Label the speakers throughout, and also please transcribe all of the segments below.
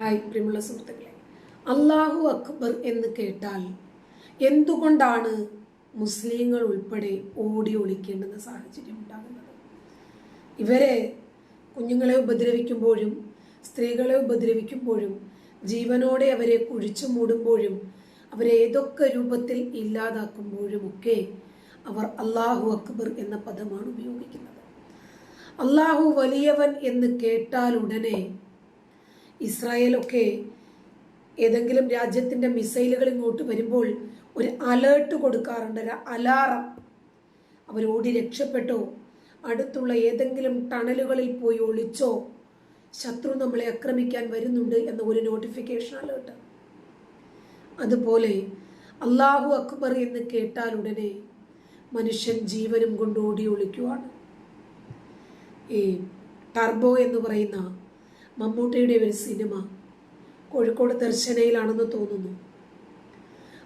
Speaker 1: Hi പ്രിയമുള്ള സുഹൃത്തുക്കളെ. അള്ളാഹു അക്ബർ എന്ന് കേട്ടാൽ എന്തുകൊണ്ടാണ് മുസ്ലിങ്ങൾ ഉൾപ്പെടെ ഓടി ഒളിക്കേണ്ടുന്ന സാഹചര്യം ഉണ്ടാകുന്നത്? ഇവരെ കുഞ്ഞുങ്ങളെ ഉപദ്രവിക്കുമ്പോഴും സ്ത്രീകളെ ഉപദ്രവിക്കുമ്പോഴും ജീവനോടെ അവരെ കുഴിച്ചു മൂടുമ്പോഴും അവരെ ഏതൊക്കെ രൂപത്തിൽ ഇല്ലാതാക്കുമ്പോഴുമൊക്കെ അവർ അള്ളാഹു അക്ബർ എന്ന പദമാണ് ഉപയോഗിക്കുന്നത്. അള്ളാഹു വലിയവൻ എന്ന് കേട്ടാൽ ഉടനെ ഇസ്രായേലൊക്കെ ഏതെങ്കിലും രാജ്യത്തിന്റെ മിസൈലുകൾ ഇങ്ങോട്ട് വരുമ്പോൾ ഒരു അലേർട്ട് കൊടുക്കാറുണ്ട് ഒരു അലാറം. അവർ ഓടി രക്ഷപ്പെട്ടോ? അടുത്തുള്ള ഏതെങ്കിലും ടണലുകളിൽ പോയി ഒളിച്ചോ? ശത്രു നമ്മളെ ആക്രമിക്കാൻ വരുന്നുണ്ട് എന്ന ഒരു നോട്ടിഫിക്കേഷൻ അലേർട്ട് അതുപോലെ അള്ളാഹു അക്ബർ എന്ന് കേട്ടാൽ ഉടനെ മനുഷ്യൻ ജീവനും കൊണ്ട് ഓടി ഒളിക്കുവാണ്. ഈ ടർബോ എന്ന് പറയുന്ന മമ്മൂട്ടിയുടെ ഒരു സിനിമ കോഴിക്കോട് ദർശനയിലാണെന്ന് തോന്നുന്നു.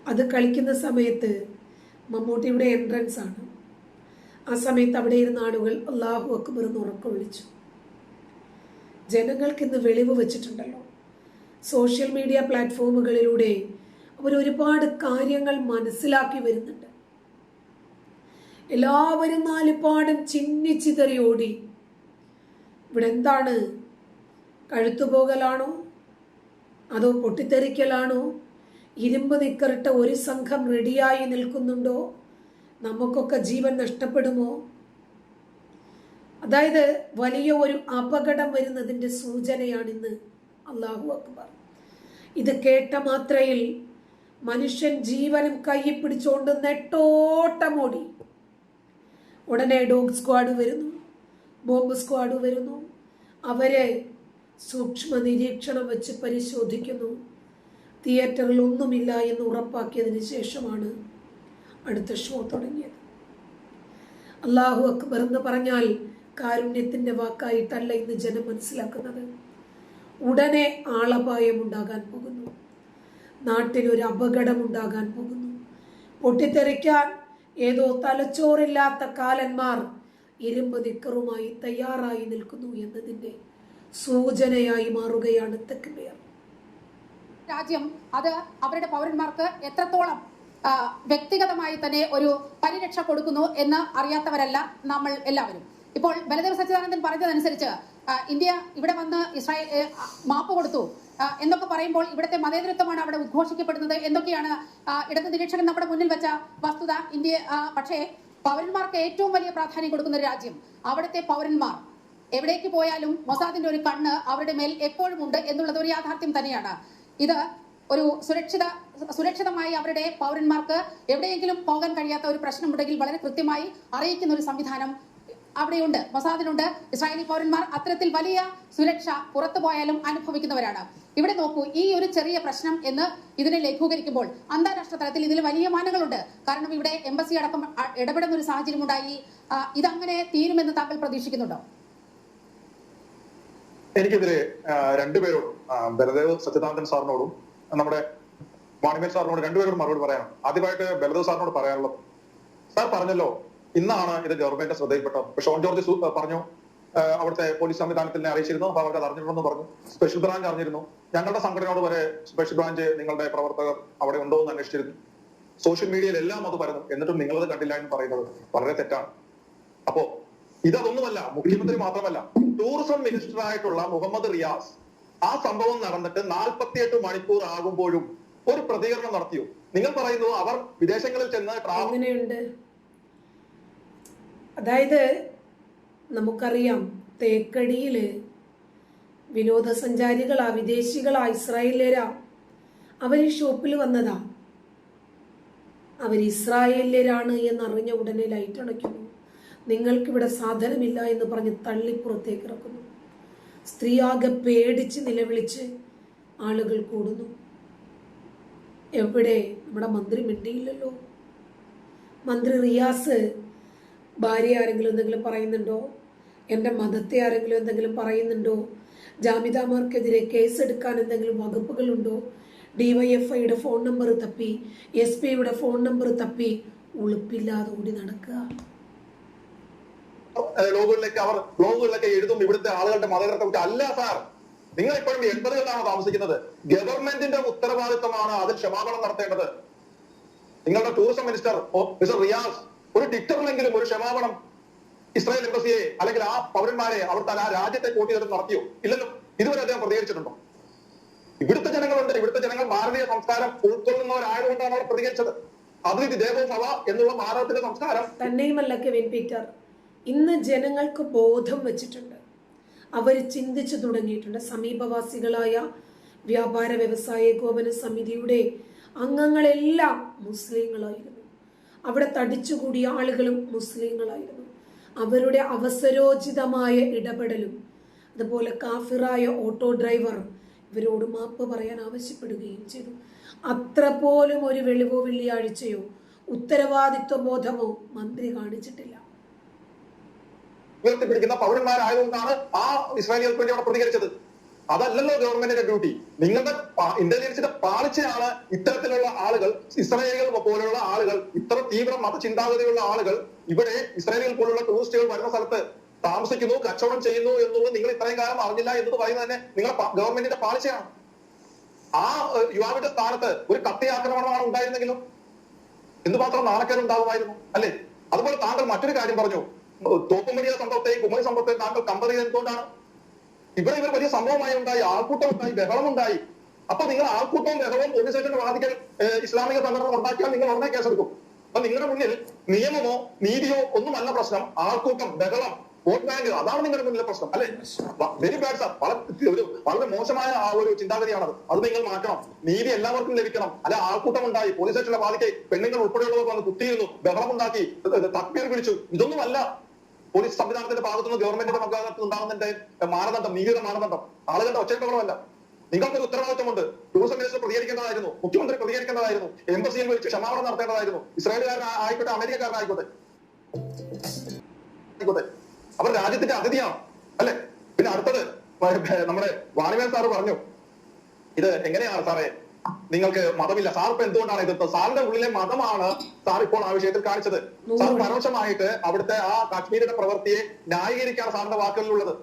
Speaker 1: അത് കളിക്കുന്ന സമയത്ത് മമ്മൂട്ടിയുടെ എൻട്രൻസ് ആണ്. ആ സമയത്ത് അവിടെ ഇരുന്ന ആളുകൾ അള്ളാഹു അക്ബർ എന്ന് ഉറക്കം വിളിച്ചു. ജനങ്ങൾക്ക് ഇന്ന് വെളിവ് വെച്ചിട്ടുണ്ടല്ലോ. സോഷ്യൽ മീഡിയ പ്ലാറ്റ്ഫോമുകളിലൂടെ അവർ ഒരുപാട് കാര്യങ്ങൾ മനസ്സിലാക്കി വരുന്നുണ്ട്. എല്ലാവരും നാലുപാടും ചിന്നിച്ചിതറി ഓടി. ഇവിടെ എന്താണ് കഴുത്തുപോകലാണോ? അതോ പൊട്ടിത്തെറിക്കലാണോ? ഇരുമ്പ് നിക്കറിട്ട ഒരു സംഘം റെഡിയായി നിൽക്കുന്നുണ്ടോ? നമുക്കൊക്കെ ജീവൻ നഷ്ടപ്പെടുമോ? അതായത് വലിയ ഒരു അപകടം വരുന്നതിന്റെ സൂചനയാണിന്ന് അള്ളാഹു അക്ബർ. ഇത് കേട്ട മാത്രയിൽ മനുഷ്യൻ ജീവനും കയ്യിൽ പിടിച്ചുകൊണ്ട് നെട്ടോട്ടമോടി. ഉടനെ ഡോഗ് സ്ക്വാഡ് വരുന്നു ബോംബ് സ്ക്വാഡ് വരുന്നു. അവരെ സൂക്ഷ്മ നിരീക്ഷണം വെച്ച് പരിശോധിക്കുന്നു. തിയേറ്ററിൽ ഒന്നുമില്ല എന്ന് ഉറപ്പാക്കിയതിന് ശേഷമാണ് അടുത്ത ഷോ തുടങ്ങിയത്. അള്ളാഹു അക്ബർ എന്ന് പറഞ്ഞാൽ കാരുണ്യത്തിന്റെ വാക്കായിട്ടല്ല ഇന്ന് ജനം മനസ്സിലാക്കുന്നത്. ഉടനെ ആളപായം ഉണ്ടാകാൻ പോകുന്നു. നാട്ടിലൊരു അപകടം ഉണ്ടാകാൻ പോകുന്നു. പൊട്ടിത്തെറിക്കാൻ ഏതോ തലച്ചോറില്ലാത്ത കാലന്മാർ ഇരുമ്പ് നിക്കറുമായി തയ്യാറായി നിൽക്കുന്നു എന്നതിന്റെ സൂചനയായി മാറുകയാണ് തെക്ക്
Speaker 2: രാജ്യം അത് അവരുടെ പൗരന്മാർക്ക് എത്രത്തോളം വ്യക്തിഗതമായി തന്നെ ഒരു പരിരക്ഷ കൊടുക്കുന്നു എന്ന് അറിയാത്തവരല്ല നമ്മൾ എല്ലാവരും. ഇപ്പോൾ ബലദേവ് സച്ചിദാനന്ദൻ പറഞ്ഞതനുസരിച്ച് ഇന്ത്യ ഇവിടെ വന്ന് ഇസ്രായേൽ മാപ്പ് കൊടുത്തു. എന്നൊക്കെ പറയുമ്പോൾ ഇവിടുത്തെ മതേതരത്വമാണ് അവിടെ ഉദ്ഘോഷിക്കപ്പെടുന്നത് എന്തൊക്കെയാണ് ഇടത് നിരീക്ഷകൻ നമ്മുടെ മുന്നിൽ വെച്ച വസ്തുത. ഇന്ത്യ പക്ഷേ പൗരന്മാർക്ക് ഏറ്റവും വലിയ പ്രാധാന്യം കൊടുക്കുന്ന ഒരു രാജ്യം അവിടുത്തെ പൗരന്മാർ. എവിടേക്ക് പോയാലും മൊസാദിന്റെ ഒരു കണ്ണ് അവരുടെ മേൽ എപ്പോഴും ഉണ്ട് എന്നുള്ളത് ഒരു യാഥാർത്ഥ്യം തന്നെയാണ്. ഇത് ഒരു സുരക്ഷിത സുരക്ഷിതമായി അവരുടെ പൗരന്മാർക്ക് എവിടെയെങ്കിലും പോകാൻ കഴിയാത്ത ഒരു പ്രശ്നമുണ്ടെങ്കിൽ വളരെ കൃത്യമായി അറിയിക്കുന്ന ഒരു സംവിധാനം അവിടെയുണ്ട്. മൊസാദിനുണ്ട്. ഇസ്രായേലി പൗരന്മാർ അത്തരത്തിൽ വലിയ സുരക്ഷ പുറത്തു പോയാലും അനുഭവിക്കുന്നവരാണ്. ഇവിടെ നോക്കൂ ഈ ഒരു ചെറിയ പ്രശ്നം എന്ന് ഇതിനെ ലഘൂകരിക്കുമ്പോൾ അന്താരാഷ്ട്ര തലത്തിൽ ഇതിൽ വലിയ മാനങ്ങളുണ്ട്. കാരണം ഇവിടെ എംബസി അടക്കം ഇടപെടുന്ന ഒരു സാഹചര്യം ഉണ്ടായി ഇതങ്ങനെ തീരുമെന്ന് താങ്കൾ പ്രതീക്ഷിക്കുന്നുണ്ടോ?
Speaker 3: എനിക്കെതിരെ രണ്ടുപേരോടും ബലദേവ് സച്ചിദാനന്ദൻ സാറിനോടും നമ്മുടെ വാണിമേൽ സാറിനോട് രണ്ടുപേരോടും മറുപടി പറയാം ആദ്യമായിട്ട് ബലദേവ് സാറിനോട് പറയാനുള്ളത് സാർ പറഞ്ഞല്ലോ ഇന്നാണ് ഇത് ഗവൺമെന്റ് ശ്രദ്ധയിൽപ്പെട്ടത്. ഷോൺ ജോർജ് പറഞ്ഞു അവിടുത്തെ പോലീസ് സംവിധാനത്തിനെ അറിയിച്ചിരുന്നു അപ്പൊ അത് അറിഞ്ഞിട്ടുണ്ടെന്ന് പറഞ്ഞു. സ്പെഷ്യൽ ബ്രാഞ്ച് അറിഞ്ഞിരുന്നു. ഞങ്ങളുടെ സംഘടനയോട് വരെ സ്പെഷ്യൽ ബ്രാഞ്ച് നിങ്ങളുടെ പ്രവർത്തകർ അവിടെ ഉണ്ടോ എന്ന് അന്വേഷിച്ചിരുന്നു. സോഷ്യൽ മീഡിയയിൽ എല്ലാം അത് പറയുന്നു എന്നിട്ടും നിങ്ങളത് കണ്ടില്ല എന്ന് പറയുന്നത് വളരെ തെറ്റാണ്. അപ്പോ ഇതൊന്നുമല്ല മുഖ്യമന്ത്രി മാത്രമല്ല ടൂറിസം മിനിസ്റ്റർ ആയിട്ടുള്ള മുഹമ്മദ് റിയാസ് ആ സംഭവം നടന്നിട്ട് നാൽപ്പത്തിയെട്ട് മണിക്കൂർ ആകുമ്പോഴും ഒരു പ്രതികരണം നടത്തിയോ? നിങ്ങൾ പറയുന്നു അവർ വിദേശങ്ങളിൽ ചെന്ന്
Speaker 1: അങ്ങനെയുണ്ട്. അതായത് നമുക്കറിയാം തേക്കടിയിൽ വിനോദസഞ്ചാരികളാ വിദേശികളാ ഇസ്രായേലിയരാ. അവർ ഷോപ്പിൽ വന്നതാ. അവർ ഇസ്രായേലരാണ് എന്നറിഞ്ഞ ഉടനെ ലൈറ്റ് അണയ്ക്കുന്നു. നിങ്ങൾക്കിവിടെ സാധനമില്ല എന്ന് പറഞ്ഞ് തള്ളിപ്പുറത്തേക്ക് ഇറക്കുന്നു. സ്ത്രീ ആകെ പേടിച്ച് നിലവിളിച്ച് ആളുകൾ കൂടുന്നു. എവിടെ? നമ്മുടെ മന്ത്രി മിണ്ടിയില്ലല്ലോ. മന്ത്രി റിയാസ് ഭാര്യ ആരെങ്കിലും എന്തെങ്കിലും പറയുന്നുണ്ടോ? എന്റെ മതത്തെ ആരെങ്കിലും എന്തെങ്കിലും പറയുന്നുണ്ടോ? ജാമിതാമാർക്കെതിരെ കേസെടുക്കാൻ എന്തെങ്കിലും വകുപ്പുകളുണ്ടോ? ഡിവൈഎഫ്ഐയുടെ ഫോൺ നമ്പർ തപ്പി എസ് പിയുടെ ഫോൺ നമ്പർ തപ്പി ഉളുപ്പില്ലാതെ കൂടി നടക്കുക.
Speaker 3: ലോഗുകളിലേക്ക് അവർ ബ്ലോഗുകളിലൊക്കെ എഴുതും ഇവിടുത്തെ ആളുകളുടെ മതകരത്തെ കുറിച്ച്. അല്ല സാർ. നിങ്ങൾ ഇപ്പോഴും എൺപതുകളിലാണ് താമസിക്കുന്നത്? ഗവൺമെന്റിന്റെ ഉത്തരവാദിത്തമാണ് അതിൽ ക്ഷമാപണം നടത്തേണ്ടത്. നിങ്ങളുടെ ടൂറിസം മിനിസ്റ്റർ മിസ്റ്റർ റിയാസ് ഒരു ട്വിറ്ററിലെങ്കിലും ഒരു ക്ഷമാപണം ഇസ്രായേൽ എംബസിയെ അല്ലെങ്കിൽ ആ പൗരന്മാരെ അവിടുത്തെ ആ രാജ്യത്തെ കൂട്ടിയിട്ട് നടത്തിയോ? ഇല്ലല്ലോ ഇതുവരെ അദ്ദേഹം പ്രതികരിച്ചിട്ടുണ്ടോ? ഇവിടുത്തെ ജനങ്ങളുണ്ട്. ഇവിടുത്തെ ജനങ്ങൾ ഭാരതീയ സംസ്കാരം ഉൾക്കൊള്ളുന്നവരായതുകൊണ്ടാണ് അവർ പ്രതികരിച്ചത്. അതിഥി ദേവോ സഭ എന്നുള്ള ഭാരതത്തിന്റെ സംസ്കാരം.
Speaker 1: തന്നെയുമല്ല കെവിൻ പീറ്റർ. ഇന്ന് ജനങ്ങൾക്ക് ബോധം വച്ചിട്ടുണ്ട്. അവർ ചിന്തിച്ചു തുടങ്ങിയിട്ടുണ്ട്. സമീപവാസികളായ വ്യാപാര വ്യവസായ ഏകോപന സമിതിയുടെ അംഗങ്ങളെല്ലാം മുസ്ലിങ്ങളായിരുന്നു. അവിടെ തടിച്ചുകൂടിയ ആളുകളും മുസ്ലിങ്ങളായിരുന്നു. അവരുടെ അവസരോചിതമായ ഇടപെടലും അതുപോലെ കാഫിറായ ഓട്ടോ ഡ്രൈവർ ഇവരോട് മാപ്പ് പറയാൻ ആവശ്യപ്പെടുകയും ചെയ്തു. അത്ര പോലും ഒരു വെളിവോ വെള്ളിയാഴ്ചയോ ഉത്തരവാദിത്വ ബോധമോ മന്ത്രി കാണിച്ചിട്ടില്ല.
Speaker 3: ഉയർത്തിപ്പിടിക്കുന്ന പൗരന്മാരായതുകൊണ്ടാണ് ആ ഇസ്രായേലികൾക്ക് വേണ്ടി അവിടെ പ്രതികരിച്ചത്. അതല്ലല്ലോ ഗവൺമെന്റിന്റെ ഡ്യൂട്ടി. നിങ്ങളുടെ ഇന്റലിജൻസിന്റെ പാളിച്ചയാണ് ഇത്തരത്തിലുള്ള ആളുകൾ ഇസ്രായേലുകൾ പോലെയുള്ള ആളുകൾ ഇത്ര തീവ്ര മതചിന്താഗതിയുള്ള ആളുകൾ ഇവിടെ ഇസ്രായേലുകൾ പോലുള്ള ടൂറിസ്റ്റുകൾ വരുന്ന സ്ഥലത്ത് താമസിക്കുന്നു കച്ചവടം ചെയ്യുന്നു എന്നുള്ളത് നിങ്ങൾ ഇത്രയും കാലം അറിഞ്ഞില്ല എന്നത് പറയുന്നത് തന്നെ നിങ്ങളുടെ ഗവൺമെന്റിന്റെ പാളിച്ചയാണ്. ആ യുവാവിന്റെ സ്ഥാനത്ത് ഒരു കത്തി ആക്രമണമാണ് ഉണ്ടായിരുന്നെങ്കിലും എന്തുമാത്രം നാണക്കേട് ഉണ്ടാകുമായിരുന്നു അല്ലേ? അതുപോലെ താങ്കൾ മറ്റൊരു കാര്യം പറഞ്ഞു. തോപ്പുമണിയ സംഭവത്തെയും കുമളി സംഭവത്തെയും താങ്കൾ കമ്പയർ ചെയ്ത് എന്തുകൊണ്ടാണ്? ഇവിടെ ഇവർ വലിയ സംഭവമായി ഉണ്ടായി ആൾക്കൂട്ടം ഉണ്ടായി ബഹളം ഉണ്ടായി. അപ്പൊ നിങ്ങൾ ആൾക്കൂട്ടവും ബഹളവും പോലീസ് സ്റ്റേഷൻ വാദിക്കൽ ഇസ്ലാമിക സംഘടന ഉണ്ടാക്കിയാൽ നിങ്ങൾ ഉടനെ കേസെടുക്കും. അപ്പൊ നിങ്ങളുടെ മുന്നിൽ നിയമമോ നീതിയോ ഒന്നുമല്ല പ്രശ്നം. ആൾക്കൂട്ടം ബഹളം വോട്ട് ബാങ്ക് അതാണ് നിങ്ങളുടെ മുന്നിലെ പ്രശ്നം അല്ലെ? Very bad sir. വളരെ ഒരു വളരെ മോശമായ ആ ഒരു ചിന്താഗതിയാണത്. അത് നിങ്ങൾ മാറ്റണം. നീതി എല്ലാവർക്കും ലഭിക്കണം. അല്ലെ ആൾക്കൂട്ടം ഉണ്ടായി. പോലീസ് സ്റ്റേഷനിലെ വാദിക്കെ പെണ്ണുങ്ങൾ ഉൾപ്പെടെയുള്ളവർ വന്ന് കുത്തിയിരുന്നു ബഹളം ഉണ്ടാക്കി തക്ബീർ വിളിച്ചു. ഇതൊന്നുമല്ല. പോലീസ് സംവിധാനത്തിന്റെ ഭാഗത്തുനിന്ന് ഗവൺമെന്റിന്റെ ഭാഗത്ത് ഉണ്ടാകുന്നതിന്റെ മാനദണ്ഡം നീതിയുടെ മാനദണ്ഡം ആളുകളുടെ ഒച്ചയമ്പകളമല്ല നിങ്ങൾക്കൊരു ഉത്തരവാദിത്വമുണ്ട്. ടൂറിസം മിനിസ്റ്റർ പ്രതികരിക്കേണ്ടതായിരുന്നു മുഖ്യമന്ത്രി പ്രതികരിക്കേണ്ടതായിരുന്നു എംബസിയിൽ വിളിച്ച് ക്ഷമാപണം നടത്തേണ്ടതായിരുന്നു ഇസ്രായേലുകാരൻ ആയിക്കോട്ടെ അമേരിക്കക്കാരനായിക്കോട്ടെ അവർ രാജ്യത്തിന്റെ അതിഥിയാണ് അല്ലെ? പിന്നെ അടുത്തത് നമ്മുടെ വാണിമേൽ സാറ് പറഞ്ഞു ഇത് എങ്ങനെയാണ് സാറേ? നിങ്ങൾക്ക് മതമില്ല. സാർ ഇപ്പൊ എന്തുകൊണ്ടാണ് എതിർത്തത് സാറിന്റെ ഉള്ളിലെ മതമാണ് സാർ ഇപ്പോൾ ആ വിഷയത്തിൽ കാണിച്ചത്. സാർ പരോക്ഷമായിട്ട് അവിടുത്തെ ആ കാശ്മീരിന്റെ പ്രവൃത്തിയെ ന്യായീകരിക്കാണ് സാറിന്റെ വാക്കുകളിലുള്ളത്.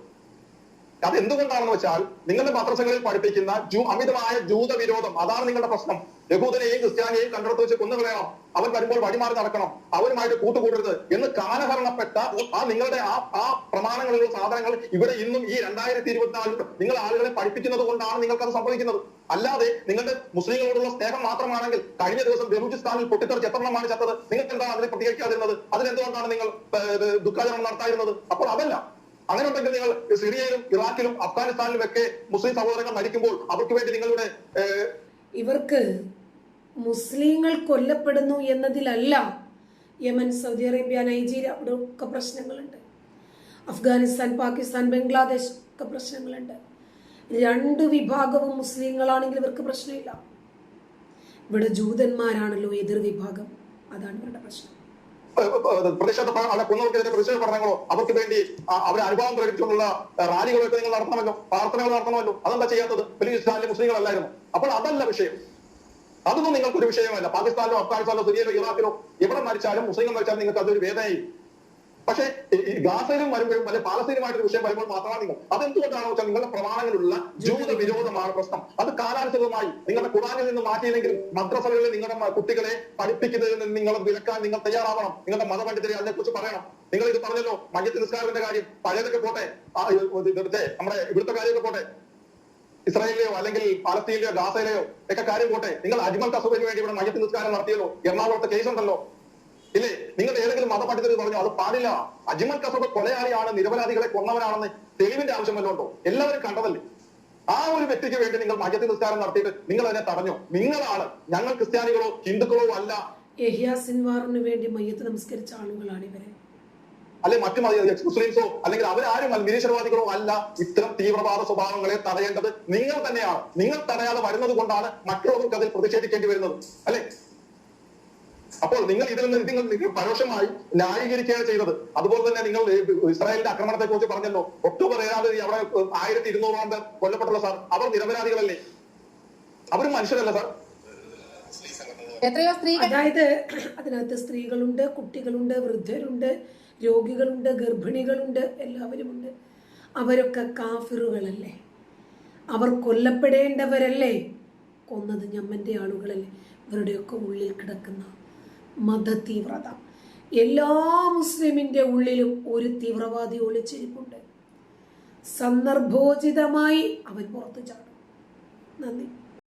Speaker 3: അത് എന്തുകൊണ്ടാണെന്ന് വെച്ചാൽ നിങ്ങളുടെ മദ്രസകളിൽ പഠിപ്പിക്കുന്ന ജൂ അമിതമായ ജൂത വിരോധം അതാണ് നിങ്ങളുടെ പ്രശ്നം. യഹൂദനെയും ക്രിസ്ത്യാനിയെയും കണ്ടെടുത്ത് വെച്ച് കൊന്നുകളയണം. അവൻ വരുമ്പോൾ വഴിമാറി നടക്കണം. അവരുമായിട്ട് കൂട്ടുകൂടരുത് എന്ന് കാലഹരണപ്പെട്ട ആ നിങ്ങളുടെ ആ ആ പ്രമാണങ്ങളിലുള്ള സാധനങ്ങൾ ഇവിടെ ഇന്നും ഈ രണ്ടായിരത്തി ഇരുപത്തിനാലിൽ നിങ്ങൾ ആളുകളെ പഠിപ്പിക്കുന്നത് കൊണ്ടാണ് നിങ്ങൾക്ക് അത് സംഭവിക്കുന്നത്. അല്ലാതെ നിങ്ങളുടെ മുസ്ലിങ്ങളോടുള്ള സ്നേഹം മാത്രമാണെങ്കിൽ കഴിഞ്ഞ ദിവസം ബലൂചിസ്ഥാനിൽ പൊട്ടിത്തെറിച്ച് എത്രണ്ണമാണ് ചത്തത് നിങ്ങൾക്ക് എന്താണ് അതിനെ പ്രതികരിക്കാതിരുന്നത്? അതിനെന്തുകൊണ്ടാണ് നിങ്ങൾ ദുഃഖാചരണം നടത്താതിരുന്നത്? അപ്പോൾ അതല്ല. അങ്ങനെ ഉണ്ടെങ്കിൽ നിങ്ങൾ സിറിയയിലും ഇറാഖിലും അഫ്ഗാനിസ്ഥാനിലും ഒക്കെ മുസ്ലിം സഹോദരങ്ങൾ മരിക്കുമ്പോൾ അവർക്ക് വേണ്ടി നിങ്ങളുടെ
Speaker 1: ഇവർക്ക് മുസ്ലിങ്ങൾ കൊല്ലപ്പെടുന്നു എന്നതിലല്ല യമൻ സൗദി അറേബ്യ നൈജീരിയ അവിടെ ഒക്കെ പ്രശ്നങ്ങളുണ്ട്. അഫ്ഗാനിസ്ഥാൻ പാകിസ്ഥാൻ ബംഗ്ലാദേശ് ഒക്കെ പ്രശ്നങ്ങളുണ്ട്. രണ്ട് വിഭാഗവും മുസ്ലിങ്ങളാണെങ്കിൽ ഇവർക്ക് പ്രശ്നമില്ല. ഇവിടെ ജൂതന്മാരാണല്ലോ എതിർ വിഭാഗം. അതാണ് ഇവരുടെ പ്രശ്നം.
Speaker 3: പ്രതിഷേധ അവർക്ക് വേണ്ടി അവരെ അനുഭവം പ്രകടിപ്പിച്ചുകൊണ്ടുള്ള റാലികളൊക്കെ നിങ്ങൾ നടത്തണമല്ലോ? പ്രാർത്ഥനകൾ നടത്തണമല്ലോ? അതെന്താ ചെയ്യാത്തത്? ബലൂചിസ്ഥാനിലെ മുസ്ലിങ്ങളല്ലായിരുന്നു. അപ്പോൾ അതല്ല വിഷയം. അതൊന്നും നിങ്ങൾക്ക് ഒരു വിഷയമല്ല. പാകിസ്ഥാനിലോ അഫ്ഗാനിസ്ഥാനിലോ സിറിയയിലോ ഇറാഖിലോ എവിടെ മരിച്ചാലും മുസ്ലിങ്ങൾ മരിച്ചാലും നിങ്ങൾക്ക് അതൊരു വേദനയും പക്ഷേ ഈ- ഗാസയിലും വരുമ്പോഴും അല്ലെ പാലസ്തീനുമായിട്ടൊരു വിഷയം വരുമ്പോൾ മാത്രമാണ് നിങ്ങൾ. അതെന്തുകൊണ്ടാണെന്ന് വെച്ചാൽ നിങ്ങളുടെ പ്രമാണങ്ങളിലുള്ള ജൂത വിരോധമാണ് പ്രശ്നം. അത് കാലാനുസൃതമായി നിങ്ങളുടെ ഖുറാനിൽ നിന്ന് മാറ്റിയില്ലെങ്കിൽ മദ്രസകളിൽ നിങ്ങളുടെ കുട്ടികളെ പഠിപ്പിക്കുന്നതിൽ നിന്ന് നിങ്ങൾ വിലക്കാൻ നിങ്ങൾ തയ്യാറാവണം. നിങ്ങളുടെ മതപണ്ഡിതരെ അതിനെക്കുറിച്ച് പറയണം. നിങ്ങൾ ഇത് പറഞ്ഞല്ലോ മയ്യത്ത് നിസ്കാരത്തിന്റെ കാര്യം. പഴയതൊക്കെ പോട്ടെ. നമ്മുടെ ഇവിടുത്തെ കാര്യമൊക്കെ പോട്ടെ. ഇസ്രായേലിലെയോ അല്ലെങ്കിൽ പാലസ്തീനിലെയോ ഗാസയിലെയോ ഒക്കെ കാര്യം പോട്ടെ. നിങ്ങൾ അജ്മൽ കസൂബിന് വേണ്ടി ഇവിടെ മയ്യത്ത് നിസ്കാരം നടത്തിയല്ലോ. എറണാകുളത്തെ കേസ് ഉണ്ടല്ലോ. ഇല്ലേ? നിങ്ങൾ ഏതെങ്കിലും മതപണ്ഡിതർ പറഞ്ഞു അത് പാടില്ല. അജ്മൽ കസൂബ് കൊലയാളിയാണ് നിരപരാധികളെ കൊന്നവനാണെന്ന് തെളിവിന്റെ ആവശ്യമല്ലോ ഉണ്ടോ എല്ലാവരും കണ്ടതല്ലേ? ആ ഒരു വ്യക്തിക്ക് വേണ്ടി നിങ്ങൾ മയ്യത്ത് നിസ്കാരം നടത്തിയിട്ട് നിങ്ങൾ അതിനെ തടഞ്ഞു? നിങ്ങളാണ്. ഞങ്ങൾ ക്രിസ്ത്യാനികളോ ഹിന്ദുക്കളോ അല്ല.
Speaker 1: വേണ്ടി മയ്യത്ത് നമസ്കരിച്ച ആളുകളാണ് ഇവരെ.
Speaker 3: അല്ലെ മറ്റു മതി മുസ്ലിംസോ അല്ലെങ്കിൽ അവരാരും അല്ല, നിരീശ്വരവാദികളോ അല്ല ഇത്തരം തീവ്രവാദ സ്വഭാവങ്ങളെ തടയേണ്ടത് നിങ്ങൾ തന്നെയാണ്. നിങ്ങൾ തടയാതെ വരുന്നത് കൊണ്ടാണ് മറ്റുള്ളവർക്ക് അതിൽ പ്രതിഷേധിക്കേണ്ടി വരുന്നത്. അല്ലെ? അപ്പോൾ നിങ്ങൾ ഇതിൽ നിന്ന് നിങ്ങൾ നിങ്ങൾ പരോക്ഷമായി ന്യായീകരിക്കുകയാണ് ചെയ്തത്. അതുപോലെ തന്നെ നിങ്ങൾ ഇസ്രായേലിന്റെ ആക്രമണത്തെ കുറിച്ച് പറഞ്ഞല്ലോ. ഒക്ടോബർ ഏഴാം തീയതി അവിടെ ആയിരത്തി ഇരുന്നൂറാണ്ട് പേർ കൊല്ലപ്പെട്ടുള്ള സാർ. അവർ നിരപരാധികളല്ലേ? അവരും മനുഷ്യരല്ല സാർ.
Speaker 2: എത്രയോ സ്ത്രീ
Speaker 1: അതായത് അതിനകത്ത് സ്ത്രീകളുണ്ട് കുട്ടികളുണ്ട് വൃദ്ധരുണ്ട്. രോഗികളുണ്ട് ഗർഭിണികളുണ്ട് എല്ലാവരുമുണ്ട്. അവരൊക്കെ കാഫിറുകളല്ലേ? അവർ കൊല്ലപ്പെടേണ്ടവരല്ലേ? കൊന്നത് ഞമ്മന്റെ ആളുകളല്ലേ? ഇവരുടെയൊക്കെ ഉള്ളിൽ കിടക്കുന്ന മത തീവ്രത എല്ലാ മുസ്ലിമിന്റെ ഉള്ളിലും ഒരു തീവ്രവാദി ഒളിച്ചിരിപ്പുണ്ട്. സന്ദർഭോചിതമായി അവൻ പുറത്തു ചാടും നന്ദി.